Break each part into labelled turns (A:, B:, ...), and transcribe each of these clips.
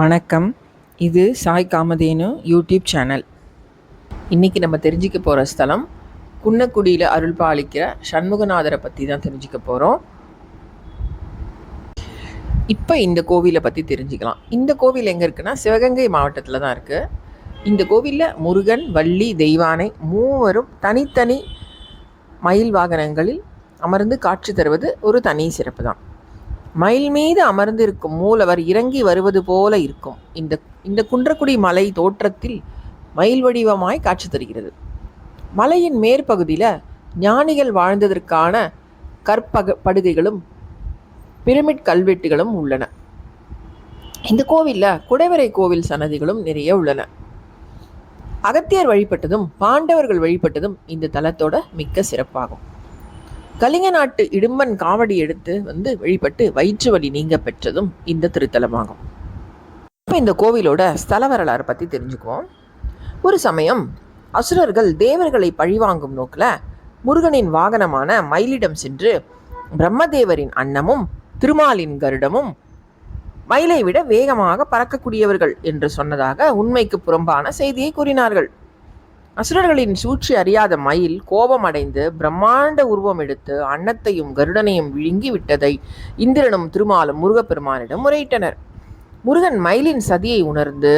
A: வணக்கம். இது Sai Kamadhenu YouTube channel. இன்றைக்கி நம்ம தெரிஞ்சிக்க போகிற ஸ்தலம் குன்னக்குடியில் அருள் பாலிக்கிற சண்முகநாதரை பற்றி தான் தெரிஞ்சுக்க போகிறோம் இப்போ இந்த கோவிலை பற்றி தெரிஞ்சுக்கலாம். இந்த கோவில் எங்கே இருக்குன்னா சிவகங்கை மாவட்டத்தில் தான் இருக்குது இந்த கோவிலில் முருகன் வள்ளி தெய்வானை மூவரும் தனித்தனி மயில் வாகனங்களில் அமர்ந்து காட்சி தருவது ஒரு தனி சிறப்பு தான். மயில் மீது அமர்ந்திருக்கும் மூலவர் இறங்கி வருவது போல இருக்கும். இந்த இந்த குன்றக்குடி மலை தோற்றத்தில் மயில் வடிவமாய் காட்சி தருகிறது. மலையின் மேற்பகுதியில் ஞானிகள் வாழ்ந்ததற்கான கற்பக படுகைகளும் பிரமிட் கல்வெட்டுகளும் உள்ளன. இந்த கோவிலில் குடைவரை கோவில் சன்னதிகளும் நிறைய உள்ளன. அகத்தியர் வழிபட்டதும் பாண்டவர்கள் வழிபட்டதும் இந்த தலத்தோட மிக்க சிறப்பாகும். கலிங்க நாட்டு இடும்பன் காவடி எடுத்து வந்து வழிபட்டு வயிற்று வலி நீங்க பெற்றதும் இந்த திருத்தலமாகும். இப்போ இந்த கோவிலோட ஸ்தல வரலாறு பற்றி தெரிஞ்சுக்குவோம். ஒரு சமயம் அசுரர்கள் தேவர்களை பழிவாங்கும் நோக்கில் முருகனின் வாகனமான மயிலிடம் சென்று பிரம்மதேவரின் அன்னமும் திருமாலின் கருடமும் மயிலை விட வேகமாக பறக்கக்கூடியவர்கள் என்று சொன்னதாக உண்மைக்கு புறம்பான செய்தியை கூறினார்கள். அசுரர்களின் சூழ்ச்சி அறியாத மயில் கோபமடைந்து பிரம்மாண்ட உருவம் எடுத்து அன்னத்தையும் கருடனையும் விழுங்கி விட்டதை இந்திரனும் திருமாலும் முருகப்பெருமானிடம் முறையிட்டனர். முருகன் மயிலின் சதியை உணர்ந்து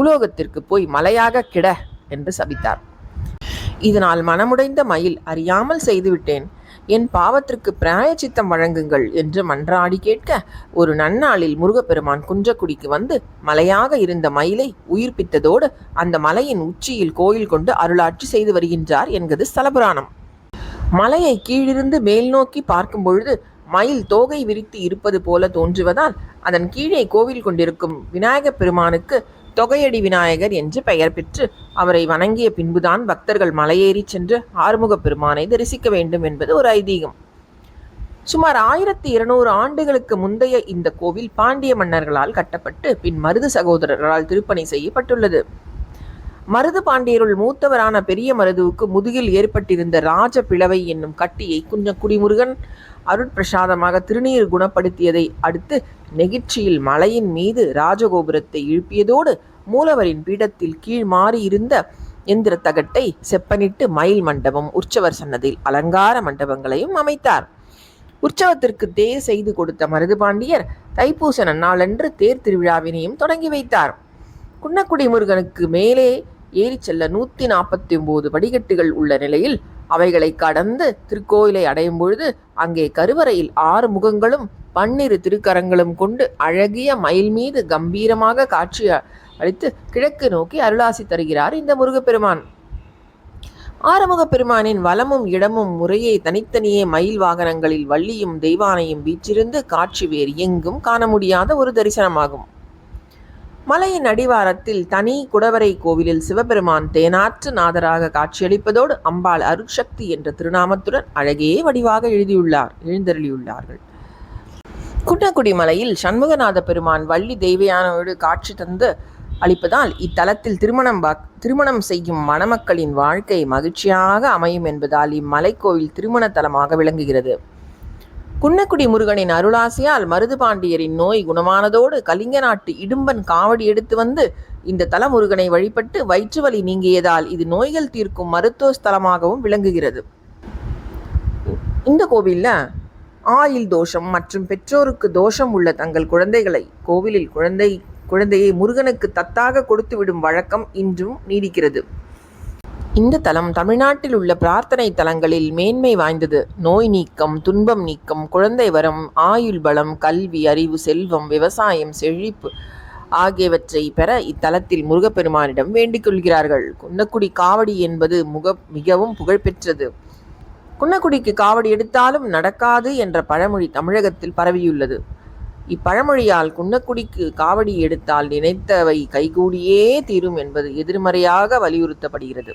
A: உலோகத்திற்கு போய் மலையாக கிட என்று சபித்தார். இதனால் மனமுடைந்த மயில் அறியாமல் செய்துவிட்டேன். என் பாவத்திற்கு பிராயச்சித்தம் வழங்குங்கள் என்று மன்றாடி கேட்க ஒரு நன்னாளில் முருகப்பெருமான் குன்றக்குடிக்கு வந்து மலையாக இருந்த மயிலை உயிர்ப்பித்ததோடு அந்த மலையின் உச்சியில் கோயில் கொண்டு அருளாட்சி செய்து வருகின்றார் என்கிறது ஸ்தலபுராணம் மலையை கீழிருந்து மேல் நோக்கி பார்க்கும் பொழுது மயில் தோகை விரித்து இருப்பது போல தோன்றுவதால் அதன் கீழே கோவில் கொண்டிருக்கும் விநாயகப் பெருமானுக்கு தொகையடி விநாயகர் என்று பெயர் பெற்று அவரை வணங்கிய பின்புதான் பக்தர்கள் மலையேறி சென்று ஆறுமுகப் பெருமானை தரிசிக்க வேண்டும் என்பது ஒரு ஐதீகம். சுமார் ஆயிரத்தி இருநூறு ஆண்டுகளுக்கு முந்தைய இந்த கோவில் பாண்டிய மன்னர்களால் கட்டப்பட்டு பின் மருது சகோதரர்களால் திருப்பணி செய்யப்பட்டுள்ளது. மருது பாண்டியருள் மூத்தவரான பெரிய மருதுவுக்கு முதுகில் ஏற்பட்டிருந்த ராஜ பிளவை என்னும் கட்டியை குஞ்ச குடிமுருகன் அருட்பிரசாதமாக திருநீர் குணப்படுத்தியதை அடுத்து நெகிழ்ச்சியில் மலையின் மீது ராஜகோபுரத்தை எழுப்பியதோடு மூலவரின் பீடத்தில் கீழ் மாறி இருந்த எந்திர தகட்டை செப்பனிட்டு மயில் மண்டபம் உற்சவர் சன்னதியில் அலங்கார மண்டபங்களையும் அமைத்தார். உற்சவத்திற்கு தேர் செய்து கொடுத்த மருதுபாண்டியர் தைப்பூச நன்னாளன்று தேர் திருவிழாவினையும் தொடங்கி வைத்தார். குன்னக்குடி முருகனுக்கு மேலே ஏறி செல்ல நூற்றி நாற்பத்தி ஒன்பது படிக்கட்டுகள் உள்ள நிலையில் அவைகளை கடந்து திருக்கோயிலை அடையும் பொழுது அங்கே கருவறையில் ஆறு முகங்களும் பன்னிரு திருக்கரங்களும் கொண்டு அழகிய மயில் மீது கம்பீரமாக காட்சி அளித்து கிழக்கு நோக்கி அருளாசி தருகிறார் இந்த முருகப்பெருமான். ஆறுமுக பெருமானின் வலமும் இடமும் முறையே தனித்தனியே மயில் வாகனங்களில் வள்ளியும் தெய்வானையும் வீற்றிருந்து காட்சி வேறு எங்கும் காண முடியாத ஒரு தரிசனமாகும். மலையின் அடிவாரத்தில் தனி குடவரை கோவிலில் சிவபெருமான் தேனாற்று நாதராக காட்சியளிப்பதோடு அம்பாள் அருட்சக்தி என்ற திருநாமத்துடன் அழகே வடிவாக எழுதியுள்ளார் எழுந்தருளியுள்ளார்கள். குன்னக்குடி மலையில் சண்முகநாத பெருமான் வள்ளி தெய்வயானோடு காட்சி தந்து அளிப்பதால் இத்தலத்தில் திருமணம் திருமணம் செய்யும் மணமக்களின் வாழ்க்கை மகிழ்ச்சியாக அமையும் என்பதால் இம்மலைக்கோவில் திருமண தலமாக விளங்குகிறது. குன்னக்குடி முருகனின் அருளாசியால் மருதுபாண்டியரின் நோய் குணமானதோடு கலிங்க நாட்டு இடும்பன் காவடி எடுத்து வந்து இந்த தல முருகனை வழிபட்டு வயிற்று வலி நீங்கியதால் இது நோய்கள் தீர்க்கும் மருத்துவ ஸ்தலமாகவும் விளங்குகிறது. இந்த கோவிலில் ஆயில் தோஷம் மற்றும் பெற்றோருக்கு தோஷம் உள்ள தங்கள் குழந்தைகளை கோவிலில் குழந்தை குழந்தையை முருகனுக்கு தத்தாக கொடுத்து விடும் வழக்கம் இன்றும் நீடிக்கிறது. இந்த தலம் தமிழ்நாட்டில் உள்ள பிரார்த்தனை தலங்களில் மேன்மை வாய்ந்தது. நோய் நீக்கம் துன்பம் நீக்கம் குழந்தை வரம் ஆயுள் பலம் கல்வி அறிவு செல்வம் விவசாயம் செழிப்பு ஆகியவற்றை பெற இத்தலத்தில் முருகப்பெருமானிடம் வேண்டிக் கொள்கிறார்கள். குன்னக்குடி காவடி என்பது முக மிகவும் புகழ்பெற்றது. குன்னக்குடிக்கு காவடி எடுத்தாலும் நடக்காது என்ற பழமொழி தமிழகத்தில் பரவியுள்ளது. இப்பழமொழியால் குன்னக்குடிக்கு காவடி எடுத்தால் நினைத்தவை கைகூடியே தீரும் என்பது எதிர்மறையாக வலியுறுத்தப்படுகிறது.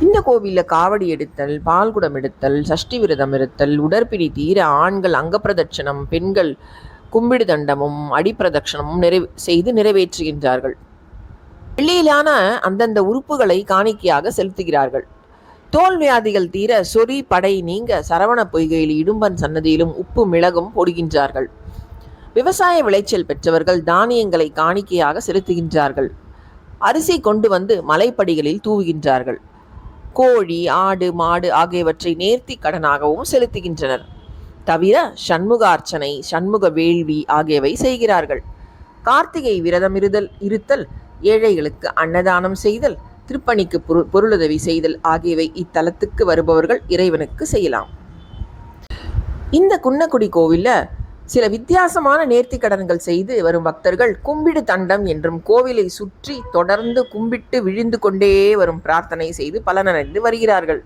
A: இந்த கோவிலில் காவடி எடுத்தல் பால்குடம் எடுத்தல் சஷ்டி விரதம் இருத்தல் உடற்பிடி தீர ஆண்கள் அங்கப்பிரதட்சணம் பெண்கள் கும்பிடு தண்டமும் அடிப்பிரதட்சணமும் நிறை செய்து நிறைவேற்றுகின்றார்கள். வெள்ளியிலான அந்தந்த உறுப்புகளை காணிக்கையாக செலுத்துகிறார்கள். தோல் வியாதிகள் தீர சொறி படை நீங்க சரவண பொய்கையில் இடும்பன் சன்னதியிலும் உப்பு மிளகும் போடுகின்றார்கள். விவசாய விளைச்சல் பெற்றவர்கள் தானியங்களை காணிக்கையாக செலுத்துகின்றார்கள். அரிசி கொண்டு வந்து மலைப்படிகளில் தூவுகின்றார்கள். கோழி ஆடு மாடு ஆகியவற்றை நேர்த்தி கடனாகவும் செலுத்துகின்றனர். தவிர சண்முகார்ச்சனை சண்முக வேள்வி ஆகியவை செய்கிறார்கள். கார்த்திகை விரதமிருதல் இருத்தல் ஏழைகளுக்கு அன்னதானம் செய்தல் திருப்பணிக்கு பொருள் பொருளுதவி செய்தல் ஆகியவை இத்தலத்துக்கு வருபவர்கள் இறைவனுக்கு செய்யலாம். இந்த குன்னக்குடி கோவில்ல சில வித்தியாசமான நேர்த்தி கடன்கள் செய்து வரும் பக்தர்கள் கும்பிடு தண்டம் என்றும் கோவிலை சுற்றி தொடர்ந்து கும்பிட்டு விழுந்து கொண்டே வரும் பிரார்த்தனை செய்து பலனடைந்து வருகிறார்கள்.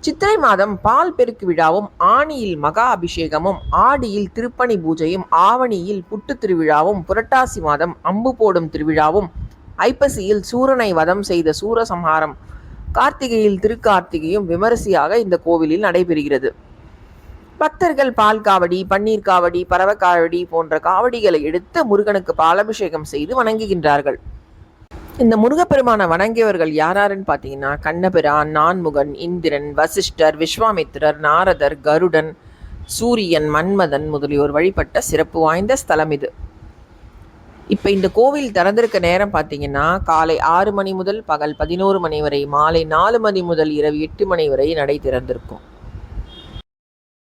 A: சித்திரை மாதம் பால் பெருக்கு விழாவும் ஆணியில் மகா அபிஷேகமும் ஆடியில் திருப்பணி பூஜையும் ஆவணியில் புட்டு திருவிழாவும் புரட்டாசி மாதம் அம்பு போடும் திருவிழாவும் ஐப்பசியில் சூரனை வதம் செய்த சூரசம்ஹாரம் கார்த்திகையில் திருக்கார்த்திகையும் விமரிசையாக இந்த கோவிலில் நடைபெறுகிறது. பக்தர்கள் பால் காவடி பன்னீர் காவடி பறவை காவடி போன்ற காவடிகளை எடுத்து முருகனுக்கு பாலாபிஷேகம் செய்து வணங்குகின்றார்கள். இந்த முருகப்பெருமானை வணங்கியவர்கள் யாராருன்னு பார்த்தீங்கன்னா கண்ணபிரான் நான்முகன் இந்திரன் வசிஷ்டர் விஸ்வாமித்திரர் நாரதர் கருடன் சூரியன் மன்மதன் முதலியோர் வழிபட்ட சிறப்பு வாய்ந்த ஸ்தலம் இது. இப்போ இந்த கோவில் திறந்திருக்க நேரம் பார்த்தீங்கன்னா காலை ஆறு மணி முதல் பகல் பதினோரு மணி வரை மாலை நாலு மணி முதல் இரவு எட்டு மணி வரை நடை திறந்திருக்கும்.